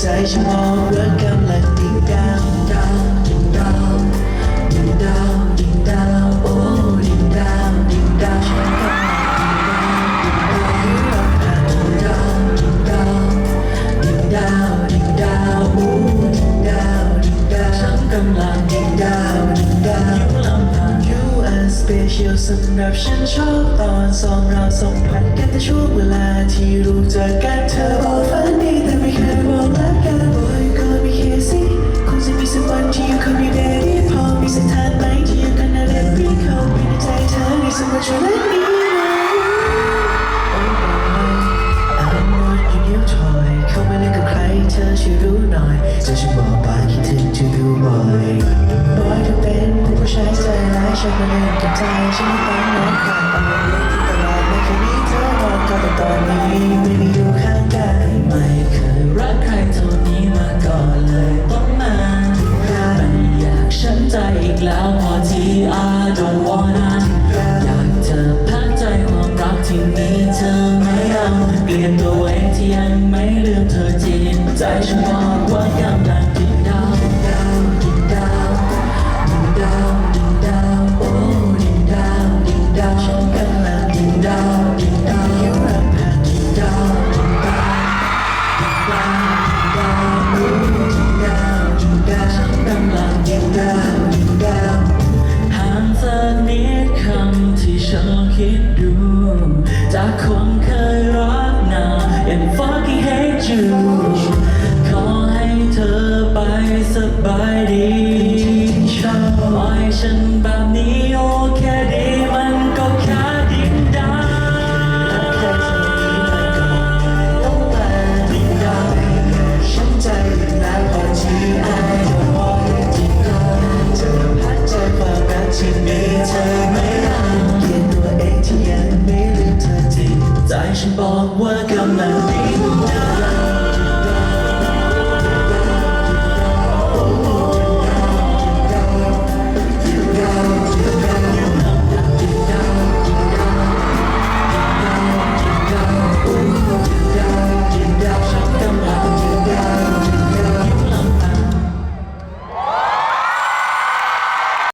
ใจฉันบอกว่ากำลังดิ่งดาวดิ่งดาวดิ่งดาวดิ่งดาวโอ้ดิ่งดาวดิ่งดาวฉันกำลังดิ่งดาวดิ่งดาวดิ่งดาวดิ่งดาวดิ่งดาวโอ้ดิ่งดาวดิ่งดาวฉันกำลังดิ่งดาวดิ่งดาวอยู่ลำพัง You are special สำหรับฉันชอบตอนสองเราสัมผัสกันแต่ช่วงเวลาที่ น่อยจะฉันบอกไปคิดถึงจะดูบ่อยบอยเธอเป็นผู้ชายใจร้ายชอบมาเล่นกับใจฉันไม่ต้องร้องไห้เอาเล่นที่ตลาดไม่เคยมีเธอมองก็แต่ตอนนี้ไม่ได้อยู่ข้างกันไม่เคยรักใครเท่านี้มาก่อนเลยต้องมาไม่อยากช้ำใจอีกแล้วพอที่ I don't wanna อยากจะพักใจความรักที่มีเธอไม่เอาเปลี่ยนตัวเองที่ยังไม่ลืมเธอจริงใจฉันบอกว่า คนเคยรักนาน and fucking hate you ฉันบอกว่ากำลังดี